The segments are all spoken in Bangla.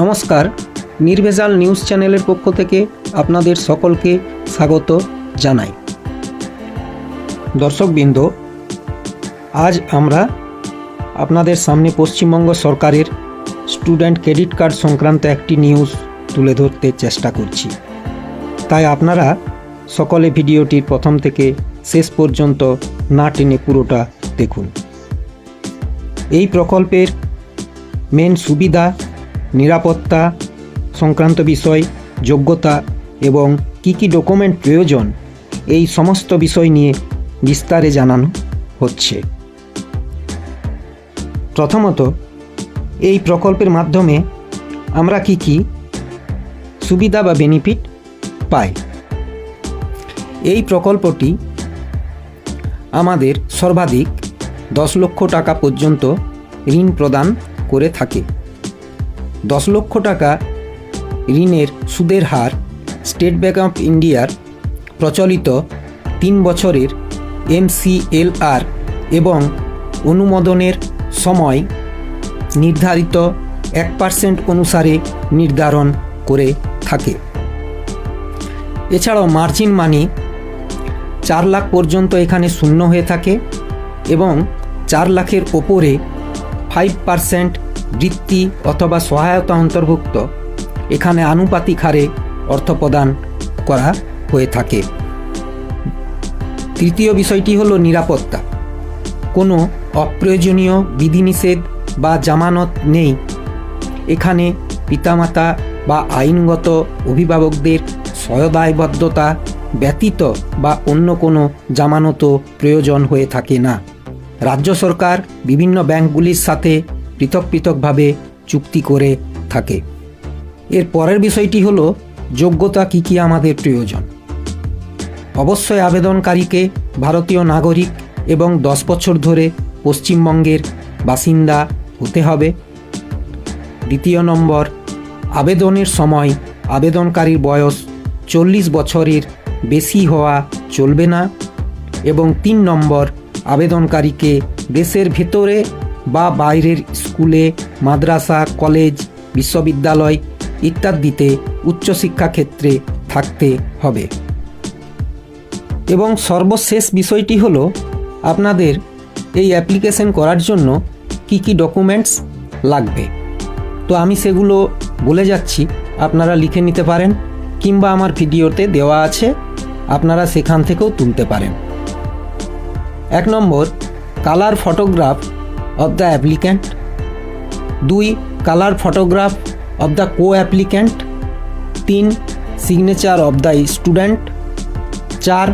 নমস্কার, নির্ভেজাল নিউজ চ্যানেলের পক্ষ থেকে আপনাদের সকলকে স্বাগত জানাই। দর্শকবৃন্দ, আজ আমরা আপনাদের সামনে পশ্চিমবঙ্গ সরকারের স্টুডেন্ট ক্রেডিট কার্ড সংক্রান্ত একটি নিউজ তুলে ধরতে চেষ্টা করছি। তাই আপনারা সকলে ভিডিওটির প্রথম থেকে শেষ পর্যন্ত না টেনে পুরোটা দেখুন। এই প্রকল্পের মেন সুবিধা নিরাপত্তা সংক্রান্ত বিষয়, যোগ্যতা এবং কি কি ডকুমেন্ট প্রয়োজন, এই সমস্ত বিষয় নিয়ে বিস্তারে জানানো হচ্ছে। প্রথমত, এই প্রকল্পের মাধ্যমে আমরা কি কি সুবিধা বা বেনিফিট পাই? এই প্রকল্পটি আমাদের সর্বাধিক দশ লক্ষ টাকা পর্যন্ত ঋণ প্রদান করে থাকে। দশ লক্ষ টাকা ঋণের সুদের হার স্টেট ব্যাঙ্ক অফ ইন্ডিয়ার প্রচলিত তিন বছরের এমসিএলআর এবং অনুমোদনের সময় নির্ধারিত এক পার্সেন্ট অনুসারে নির্ধারণ করে থাকে। এছাড়াও মার্জিন মানি চার লাখ পর্যন্ত এখানে শূন্য হয়ে থাকে এবং চার লাখের ওপরে ফাইভ পার্সেন্ট বৃত্তি অথবা সহায়তা অন্তর্ভুক্ত। এখানে আনুপাতিক হারে অর্থ প্রদান করা হয়ে থাকে। তৃতীয় বিষয়টি হলো নিরাপত্তা। কোনো অপ্রয়োজনীয় বিধিনিষেধ বা জামানত নেই। এখানে পিতামাতা বা আইনগত অভিভাবকদের সহদায়বদ্ধতা ব্যতীত বা অন্য কোনো জামানতও প্রয়োজন হয়ে থাকে না। রাজ্য সরকার বিভিন্ন ব্যাংকগুলির সাথে পৃথক পৃথকভাবে চুক্তি করে থাকে। এর পরের বিষয়টি হল, যোগ্যতা কী কী আমাদের প্রয়োজন। অবশ্যই আবেদনকারীকে ভারতীয় নাগরিক এবং দশ বছর ধরে পশ্চিমবঙ্গের বাসিন্দা হতে হবে। দ্বিতীয় নম্বর, আবেদনের সময় আবেদনকারীর বয়স চল্লিশ বছরের বেশি হওয়া চলবে না। এবং তিন নম্বর, আবেদনকারীকে দেশের ভেতরে বা বাইরের স্কুলে, মাদ্রাসা, কলেজ, বিশ্ববিদ্যালয় ইত্যাদিতে উচ্চশিক্ষা ক্ষেত্রে থাকতে হবে। এবং সর্বশেষ বিষয়টি হলো, আপনাদের এই অ্যাপ্লিকেশন করার জন্য কি কি ডকুমেন্টস লাগবে। তো আমি সেগুলো বলে যাচ্ছি, আপনারা লিখে নিতে পারেন কিংবা আমার ভিডিওতে দেওয়া আছে, আপনারা সেখান থেকেও তুলতে পারেন। এক নম্বর, কালার ফটোগ্রাফ অ্যাপ্লিক্যান্ট দুই colour photograph of the co applicant তিন সিগনেচার অফ দ্য স্টুডেন্ট চার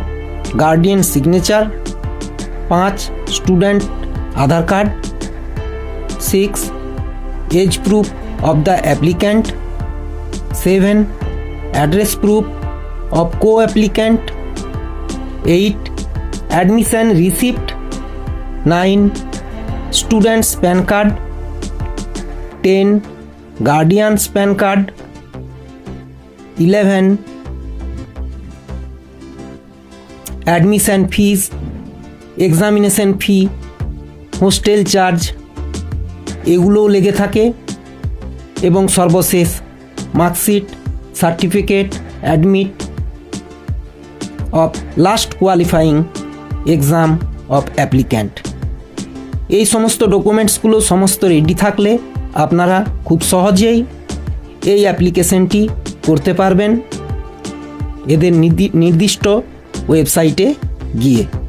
গার্ডিয়ান সিগনেচার পাঁচ student Aadhaar card six age proof of the applicant seven address proof of co applicant eight admission receipt nine students PAN card ten guardians PAN card eleven admission fees examination fee hostel charge এগুলোও লেগে থাকে। এবং সর্বশেষ marksheet certificate admit of last qualifying exam of applicant এই সমস্ত ডকুমেন্টসগুলো সমস্ত রেডি থাকলে আপনারা খুব সহজেই এই অ্যাপ্লিকেশনটি করতে পারবেন। এদের নির্দি- নির্দিষ্ট ওয়েবসাইটে গিয়ে।